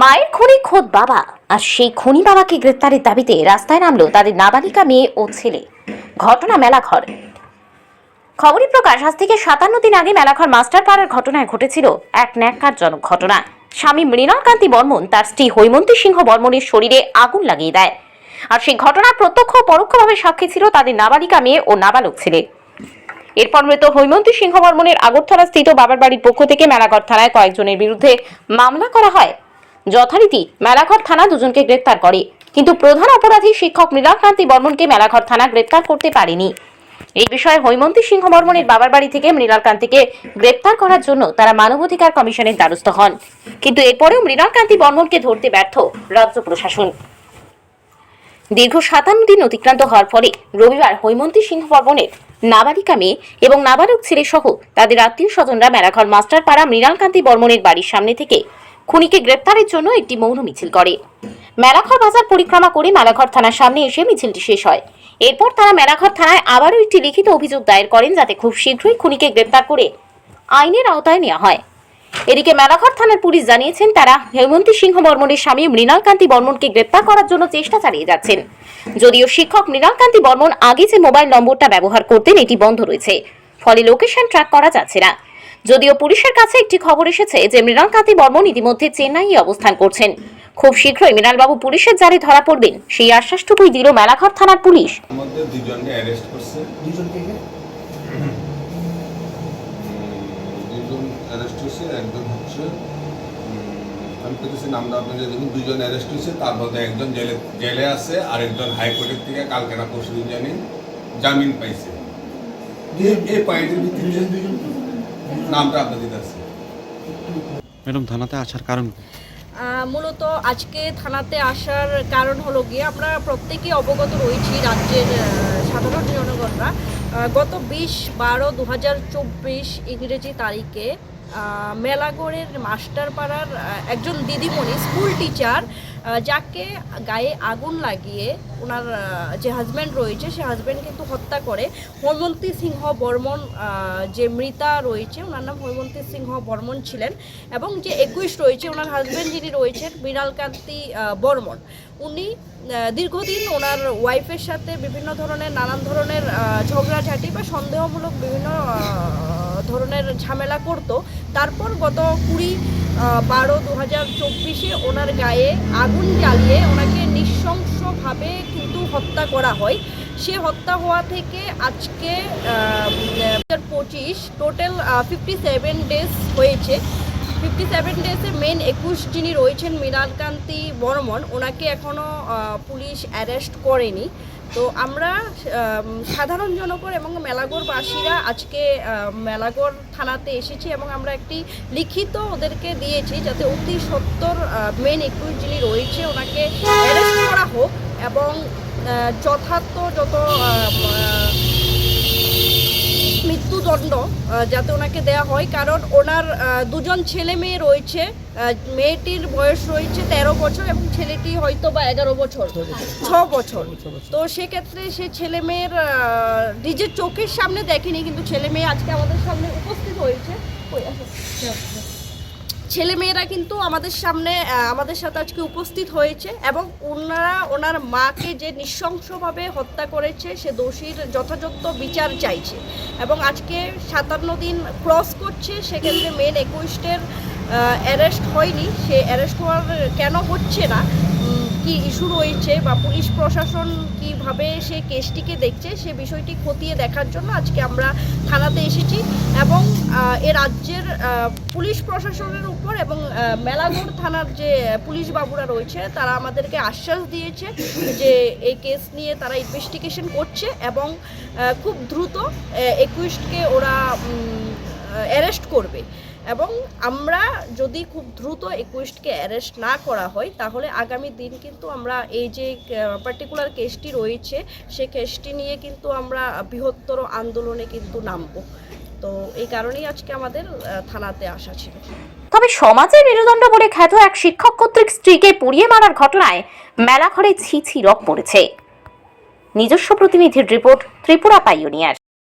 মায়ের খনি খোদ বাবা, আর সেই খনি বাবাকে গ্রেপ্তারের দাবিতে রাস্তায় নামলো তাদের নাবালিকা মেয়ে ও ছেলে। ঘটনা মেলাঘর। খবরই প্রকাশ, আজ থেকে সাতান্ন দিন আগে মেলাঘর মাস্টার পাড়ার ঘটনায় ঘটেছিল এক ন্যাক্কারজনক ঘটনা। স্বামী মৃণালকান্তি বর্মন তার স্ত্রী হৈমন্তী সিংহ বর্মনের শরীরে আগুন লাগিয়ে দেয়। আর সেই ঘটনার প্রত্যক্ষ ও পরোক্ষভাবে সাক্ষী ছিল তাদের নাবালিকা মেয়ে ও নাবালক ছেলে। এরপর মৃত হৈমন্তী সিংহ বর্মনের আগরতলা স্থিত বাবার বাড়ির পক্ষ থেকে মেলাঘর থানায় কয়েকজনের বিরুদ্ধে মামলা করা হয়। যথারীতি মেলাঘর থানা দুজনকে গ্রেপ্তার করে। কিন্তু প্রধান অপরাধী শিক্ষক মৃণালকান্তি বর্মনকে মেলাঘর থানা গ্রেপ্তার করতে পারেনি। এই বিষয়ে হৈমন্তী সিংহ বর্মনের বাবার বাড়ি থেকে মৃণালকান্তিকে গ্রেপ্তার করার জন্য তারা মানবাধিকার কমিশনের দ্বারস্থ হন। কিন্তু এরপরেও মৃণালকান্তি বর্মনকে ধরতে ব্যর্থ রাজ্য প্রশাসন। দীর্ঘ সাতান্ন দিন অতিক্রান্ত হওয়ার ফলে রবিবার হৈমন্তী সিংহ বর্মনের নাবালিকা মেয়ে এবং নাবালক ছেলে সহ তাদের আত্মীয় স্বজনরা মেলাঘর মাস্টারপাড়া মৃণালকান্তি বর্মনের বাড়ির সামনে থেকে খুনিকে গ্রেপ্তারের জন্য একটি মৌন মিছিল করে। মেলাঘর বাজার পরিক্রমা করে মেলাঘর থানার সামনে এসে মিছিলটি শেষ হয়। এরপর তারা মেলাঘর থানায় আবারও একটি লিখিত অভিযোগ দায়ের করেন যাতে খুব শীঘ্রই খুনিকে গ্রেপ্তার করে আইনের আওতায় নেওয়া হয়। এদিকে মেলাঘর থানার পুলিশ জানিয়েছেন, তারা হেমন্তী সিংহ বর্মনের স্বামী মৃণালকান্তি বর্মনকে গ্রেপ্তার করার জন্য চেষ্টা চালিয়ে যাচ্ছেন। যদিও শিক্ষক মৃণালকান্তি বর্মন আগে যে মোবাইল নম্বরটা ব্যবহার করতেন, এটি বন্ধ রয়েছে। ফলে লোকেশন ট্র্যাক করা যাচ্ছে না। যদিও পুলিশের কাছে একটি খবর এসেছে যে মৃণালকান্তি বর্মন ইতিমধ্যে চেন্নাইয়ে অবস্থান করছেন। খুব শীঘ্রই মৃণালবাবু পুলিশের জালে ধরা পড়বেন। সেই আশ্বাসটুকুই দিল মেলাঘর থানার পুলিশ। মধ্যে দুজনকে অ্যারেস্ট করছে। দুজনকে দুজন অ্যারেস্ট হয়েছে একজন হচ্ছে আমি পেতেছি নামটা আপনাকে দেখুন দুজন অ্যারেস্ট হয়েছে তার মধ্যে একজন জেলে জেলে আছে আর একজন হাইকোর্টের থেকে কালকে না পরশু দিন জানি জামিন পাইছে। এই- ভিত্তিতে দুজন? নামটা আপনাদের ম্যাডাম থানাতে আসার কারণ মূলত আজকে থানাতে আসার কারণ হলো গিয়ে আমরা প্রত্যেকেই অবগত রয়েছি রাজ্যের সাধারণ জনগণরা। গত বিশ বারো দু হাজার চব্বিশ ইংরেজি তারিখে মেলাগড়ের মাস্টারপাড়ার একজন দিদিমণি স্কুল টিচার যাকে গায়ে আগুন লাগিয়ে ওনার যে হাজব্যান্ড রয়েছে, সে হাজব্যান্ড কিন্তু হত্যা করে। হৈমন্তী সিংহ বর্মন যে মৃতা রয়েছে, ওনার নাম হৈমন্তী সিংহ বর্মন ছিলেন। এবং যে একুশ রয়েছে, ওনার হাজব্যান্ড যিনি রয়েছেন, মৃণালকান্তি বর্মন। উনি দীর্ঘদিন ওনার ওয়াইফের সাথে বিভিন্ন ধরনের, নানান ধরনের ঝগড়াঝাটি বা সন্দেহমূলক বিভিন্ন ধরনের ঝামেলা করত। তারপর গত কুড়ি বারো দু হাজার চব্বিশে ওনার গায়ে আগুন জ্বালিয়ে ওনাকে নৃশংসভাবে কিন্তু হত্যা করা হয়। সে হত্যা হওয়া থেকে আজকে পঁচিশ টোটাল ফিফটি সেভেন ডেজ হয়েছে। ফিফটি সেভেন ডেজে মেন একুশ যিনি রয়েছেন মৃণালকান্তি বর্মন ওনাকে এখনও পুলিশ অ্যারেস্ট করেনি। তো আমরা আম, সাধারণ জনগণ এবং মেলাগড়বাসীরা আজকে মেলাগড় থানাতে এসেছি এবং আমরা একটি লিখিত ওদেরকে দিয়েছি যাতে অতি সত্তর মেন একুশ যিনি রয়েছে ওনাকে অ্যারেস্ট করা হোক এবং যথার্থ যত যাতে ওনাকে দেয়া হয়। কারণ ওনার দুজন ছেলে মেয়ে রয়েছে। মেয়েটির বয়স রয়েছে তেরো বছর এবং ছেলেটি হয়তো বা এগারো বছর। ছ বছর। তো সেক্ষেত্রে সে ছেলে মেয়ের নিজের চোখের সামনে দেখেনি, কিন্তু ছেলে মেয়ে আজকে আমাদের সামনে উপস্থিত হয়েছে। ছেলে মেয়েরা কিন্তু আমাদের সামনে আমাদের সাথে আজকে উপস্থিত হয়েছে এবং ওনারা, ওনার মাকে যে নৃশংসভাবে হত্যা করেছে, সে দোষীর যথাযথ বিচার চাইছে। এবং আজকে সাতান্ন দিন ক্রস করছে, সেক্ষেত্রে মেন একুশের অ্যারেস্ট হয়নি। সে অ্যারেস্ট হওয়ার কেন হচ্ছে না? কি ইস্যু রয়েছে বা পুলিশ প্রশাসন কীভাবে সে কেসটিকে দেখছে, সে বিষয়টি খতিয়ে দেখার জন্য আজকে আমরা থানাতে এসেছি এবং এ রাজ্যের পুলিশ প্রশাসনের উপর এবং মেলাঘর থানার যে পুলিশ বাবুরা রয়েছে, তারা আমাদেরকে আশ্বাস দিয়েছে যে এই কেস নিয়ে তারা ইনভেস্টিগেশন করছে এবং খুব দ্রুত একুইস্টকে ওরা অ্যারেস্ট করবে। এবং আমরা যদি খুব দ্রুত একুইস্টকে অ্যারেস্ট না করা হয়, তাহলে আগামী দিন কিন্তু আমরা এই যে পার্টিকুলার কেসটি রয়েছে, সে কেসটি নিয়ে কিন্তু আমরা বৃহত্তর আন্দোলনে কিন্তু নামবো। তো এই কারণেই আজকে আমাদের থানাতে আসা ছিল। তবে সমাজের মেরুদণ্ড বলে খ্যাত এক শিক্ষক কর্তৃক স্ত্রীকে পুড়িয়ে মারার ঘটনায় মেলাঘরে ছি ছি রক পড়েছে। নিজস্ব প্রতিনিধির রিপোর্ট ত্রিপুরা পাইওনিয়ার।